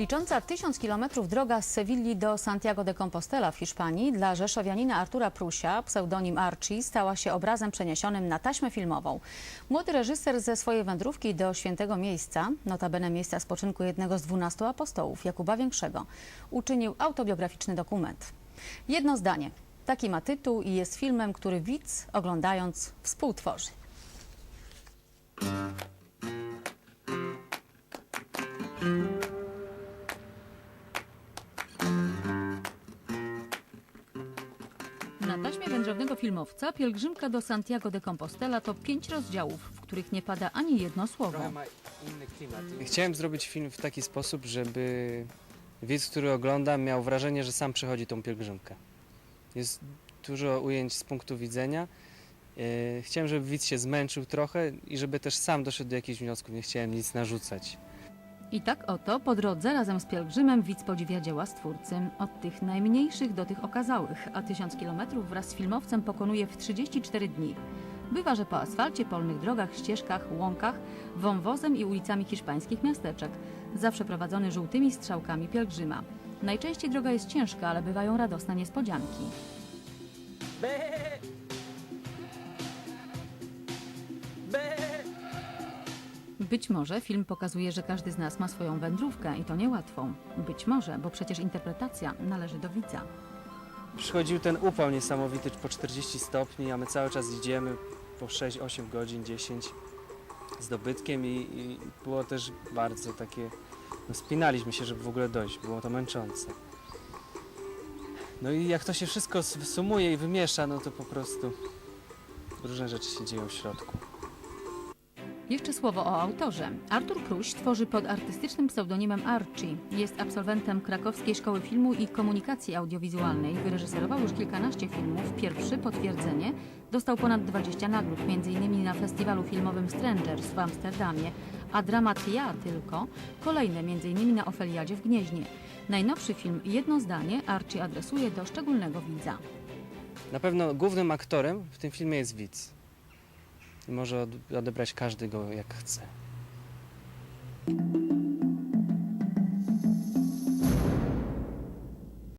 Licząca tysiąc kilometrów droga z Sewilli do Santiago de Compostela w Hiszpanii dla rzeszowianina Artura Prusia, pseudonim Archie, stała się obrazem przeniesionym na taśmę filmową. Młody reżyser ze swojej wędrówki do świętego miejsca, notabene miejsca spoczynku jednego z dwunastu apostołów, Jakuba Większego, uczynił autobiograficzny dokument. Jedno zdanie. Taki ma tytuł i jest filmem, który widz, oglądając, współtworzy. Na taśmie wędrownego filmowca pielgrzymka do Santiago de Compostela to pięć rozdziałów, w których nie pada ani jedno słowo. Chciałem zrobić film w taki sposób, żeby widz, który ogląda, miał wrażenie, że sam przechodzi tą pielgrzymkę. Jest dużo ujęć z punktu widzenia. Yy, Chciałem, żeby widz się zmęczył trochę i żeby też sam doszedł do jakichś wniosków. Nie chciałem nic narzucać. I tak oto po drodze razem z pielgrzymem widz podziwia dzieła Stwórcy. Od tych najmniejszych do tych okazałych, a tysiąc kilometrów wraz z filmowcem pokonuje w 34 dni. Bywa, że po asfalcie, polnych drogach, ścieżkach, łąkach, wąwozem i ulicami hiszpańskich miasteczek, zawsze prowadzony żółtymi strzałkami pielgrzyma. Najczęściej droga jest ciężka, ale bywają radosne niespodzianki. Być może film pokazuje, że każdy z nas ma swoją wędrówkę i to niełatwą. Być może, bo przecież interpretacja należy do widza. Przychodził ten upał niesamowity po 40 stopni, a my cały czas idziemy po 6-8 godzin, 10 z dobytkiem i, i było też bardzo takie, no spinaliśmy się, żeby w ogóle dojść, było to męczące. No i jak to się wszystko sumuje i wymiesza, no to po prostu różne rzeczy się dzieją w środku. Jeszcze słowo o autorze. Artur Pruś tworzy pod artystycznym pseudonimem Archie. Jest absolwentem Krakowskiej Szkoły Filmu i Komunikacji Audiowizualnej. Wyreżyserował już kilkanaście filmów. Pierwszy, Potwierdzenie, dostał ponad 20 nagród, m.in. na festiwalu filmowym Strangers w Amsterdamie, a dramat Ja tylko, kolejne m.in. na Ofeliadzie w Gnieźnie. Najnowszy film Jedno zdanie Archie adresuje do szczególnego widza. Na pewno głównym aktorem w tym filmie jest widz. Może od- odebrać każdy go jak chce.